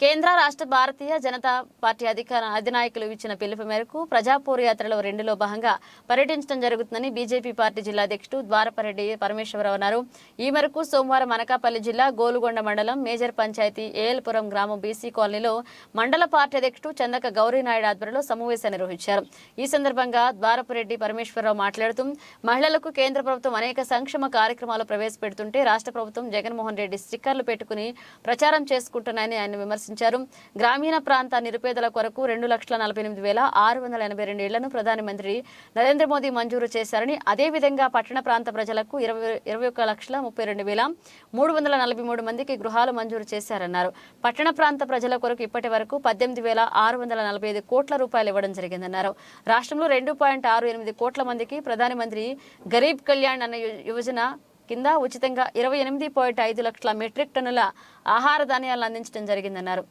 కేంద్ర రాష్ట్ర భారతీయ జనతా పార్టీ అధికార అధినాయకులు ఇచ్చిన పిలుపు మేరకు ప్రజాపూర్ యాత్రలో రెండులో భాగంగా పర్యటించడం జరుగుతుందని బీజేపీ పార్టీ జిల్లా అధ్యక్షుడు ద్వారపరెడ్డి పరమేశ్వరరావు అన్నారు. ఈ మేరకు సోమవారం అనకాపల్లి జిల్లా గోలుగొండ మండలం మేజర్ పంచాయతీ ఏఎల్పురం గ్రామం బీసీ కాలనీలో మండల పార్టీ అధ్యక్షుడు చందక గౌరీనాయుడు ఆధ్వర్యంలో సమావేశం నిర్వహించారు. ఈ సందర్భంగా ద్వారపరెడ్డి పరమేశ్వరరావు మాట్లాడుతూ మహిళలకు కేంద్ర ప్రభుత్వం అనేక సంక్షేమ కార్యక్రమాలు ప్రవేశపెడుతుంటే రాష్ట్ర ప్రభుత్వం జగన్మోహన్ రెడ్డి స్టిక్కర్లు పెట్టుకుని ప్రచారం చేసుకుంటున్నాయని ఆయన విమర్శించారు. గ్రామీణ ప్రాంత నిరుపేదల కొరకు రెండు లక్షల నలభై ఎనిమిది వేల ఆరు వందల ఎనభై రెండు ఇళ్ళను ప్రధానమంత్రి నరేంద్ర మోదీ మంజూరు చేశారని అదేవిధంగా పట్టణ ప్రాంత ప్రజలకు ఇరవై ఇరవై ఒక్క లక్షల ముప్పై రెండు వేల మూడు వందల నలభై మూడు మందికి గృహాలు మంజూరు చేశారన్నారు. పట్టణ ప్రాంత ప్రజల కొరకు ఇప్పటి వరకు పద్దెనిమిది వేల ఆరు వందల నలభై ఐదు కోట్ల రూపాయలు ఇవ్వడం జరిగిందన్నారు. రాష్ట్రంలో రెండు పాయింట్ ఆరు ఎనిమిది కోట్ల మందికి ప్రధానమంత్రి గరీబ్ కళ్యాణ్ అన్న యోజన కింద ఉచితంగా ఇరవై ఎనిమిది పాయింట్ ఐదు లక్షల మెట్రిక్ టన్నుల ఆహార ధాన్యాలను అందించడం జరిగిందన్నారు.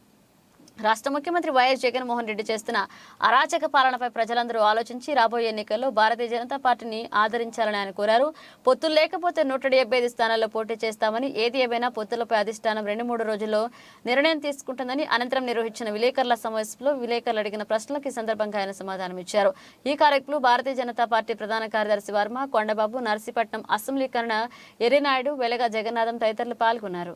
రాష్ట్ర ముఖ్యమంత్రి వైఎస్ జగన్మోహన్ రెడ్డి చేస్తున్న అరాచక పాలనపై ప్రజలందరూ ఆలోచించి రాబోయే ఎన్నికల్లో భారతీయ జనతా పార్టీని ఆదరించాలని ఆయన కోరారు. పొత్తులు లేకపోతే నూట డెబ్బై ఐదు స్థానాల్లో పోటీ చేస్తామని ఏది ఏమైనా పొత్తులపై అధిష్టానం రెండు మూడు రోజుల్లో నిర్ణయం తీసుకుంటుందని అనంతరం నిర్వహించిన విలేకరుల సమావేశంలో విలేకరులు అడిగిన ప్రశ్నలకు ఈ సందర్భంగా ఆయన సమాధానం ఇచ్చారు. ఈ కార్యక్రమంలో భారతీయ జనతా పార్టీ ప్రధాన కార్యదర్శి వర్మ కొండబాబు నర్సీపట్నం అసెంబ్లీకరణ ఎర్రినాయుడు వెలగ జగన్నాథం తదితరులు పాల్గొన్నారు.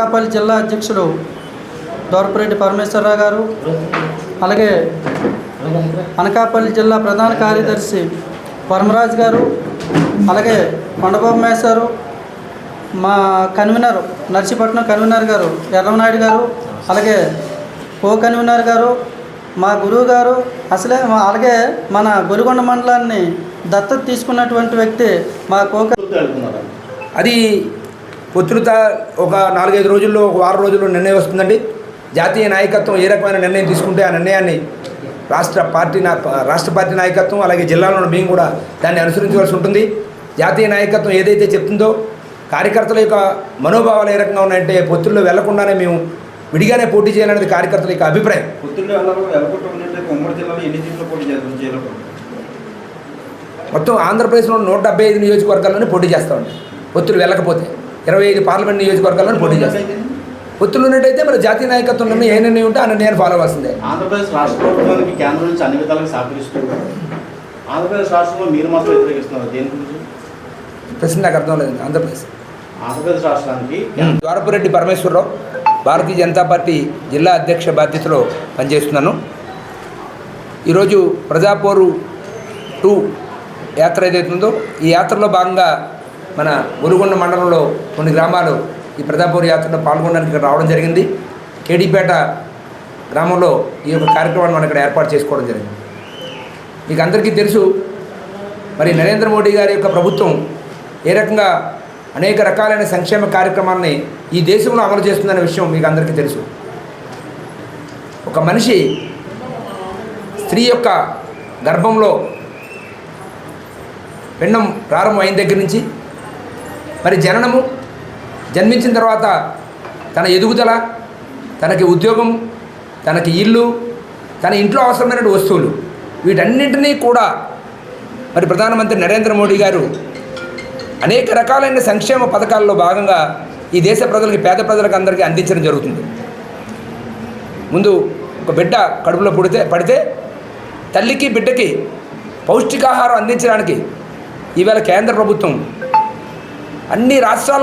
అనకాపల్లి జిల్లా అధ్యక్షులు దోరపరెడ్డి పరమేశ్వరరావు గారు అలాగే అనకాపల్లి జిల్లా ప్రధాన కార్యదర్శి వరమరాజు గారు అలాగే కొండబాబు మేసారు మా కన్వీనర్ నర్సీపట్నం కన్వీనర్ గారు ఎర్రమనాయుడు గారు అలాగే కో కన్వీనర్ గారు మా గురువు గారు అసలే అలాగే మన గొరిగొండ మండలాన్ని దత్తత తీసుకున్నటువంటి వ్యక్తి మా కో అది పొత్తులత ఒక నాలుగైదు రోజుల్లో ఒక వారం రోజుల్లో నిర్ణయం వస్తుందండి. జాతీయ నాయకత్వం ఏ రకమైన నిర్ణయం తీసుకుంటే ఆ నిర్ణయాన్ని రాష్ట్ర పార్టీ నా రాష్ట్ర పార్టీ నాయకత్వం అలాగే జిల్లాలో మేము కూడా దాన్ని అనుసరించవలసి ఉంటుంది. జాతీయ నాయకత్వం ఏదైతే చెప్తుందో కార్యకర్తల యొక్క మనోభావాలు ఏ రకంగా ఉన్నాయంటే పొత్తుల్లో వెళ్ళకుండానే మేము విడిగానే పోటీ చేయాలనేది కార్యకర్తల యొక్క అభిప్రాయం. మొత్తం ఆంధ్రప్రదేశ్లో నూట డెబ్బై ఐదు నియోజకవర్గాల్లోనే పోటీ చేస్తామండి పొత్తులు వెళ్ళకపోతే ఇరవై ఐదు పార్లమెంట్ నియోజకవర్గాల్లోనే పోటీ చేస్తాం. పొత్తులు ఉన్నట్టయితే మరి జాతీయ నాయకత్వం నిర్ణయం ఏ నిర్ణయం ఉంటే ఆ నిర్ణయాన్ని ఫాలో అవ్వాల్సిందే. ఆంధ్రప్రదేశ్ రాష్ట్ర ప్రభుత్వానికి కేంద్రం నుంచి అన్ని విధాలుగా సహకరిస్తూ ఆంధ్రప్రదేశ్ రాష్ట్రంలో మీరు మాత్రం వ్యతిరేకిస్తున్నారు. దేని గురించి? ప్రశ్న నాకు అర్థం లేదు ఆంధ్రప్రదేశ్. ఆంధ్రప్రదేశ్ రాష్ట్రానికి ద్వారపురెడ్డి పరమేశ్వరరావు భారతీయ జనతా పార్టీ జిల్లా అధ్యక్ష బాధ్యతలో పనిచేస్తున్నాను. ఈరోజు ప్రజాపోరు టూ యాత్ర ఏదైతుందో ఈ యాత్రలో భాగంగా మన గురుగొండ మండలంలో కొన్ని గ్రామాలు ఈ ప్రతాపూర్ యాత్రలో పాల్గొనడానికి ఇక్కడ రావడం జరిగింది. కేడీపేట గ్రామంలో ఈ యొక్క కార్యక్రమాన్ని మనం ఇక్కడ ఏర్పాటు చేసుకోవడం జరిగింది. మీకు అందరికీ తెలుసు మరి నరేంద్ర మోడీ గారి యొక్క ప్రభుత్వం ఏ రకంగా అనేక రకాలైన సంక్షేమ కార్యక్రమాలని ఈ దేశంలో అమలు చేస్తుందనే విషయం మీకు అందరికీ తెలుసు. ఒక మనిషి స్త్రీ యొక్క గర్భంలో పిండం ప్రారంభం అయిన దగ్గర నుంచి మరి జననము జన్మించిన తర్వాత తన ఎదుగుదల తనకి ఉద్యోగం తనకి ఇల్లు తన ఇంట్లో అవసరమైన వస్తువులు వీటన్నింటినీ కూడా మరి ప్రధానమంత్రి నరేంద్ర మోడీ గారు అనేక రకాలైన సంక్షేమ పథకాల్లో భాగంగా ఈ దేశ ప్రజలకి పేద ప్రజలకు అందరికీ అందించడం జరుగుతుంది. ముందు ఒక బిడ్డ కడుపులో పుడితే పడితే తల్లికి బిడ్డకి పౌష్టికాహారం అందించడానికి ఈవేళ కేంద్ర ప్రభుత్వం అన్ని రాష్ట్రాల్లో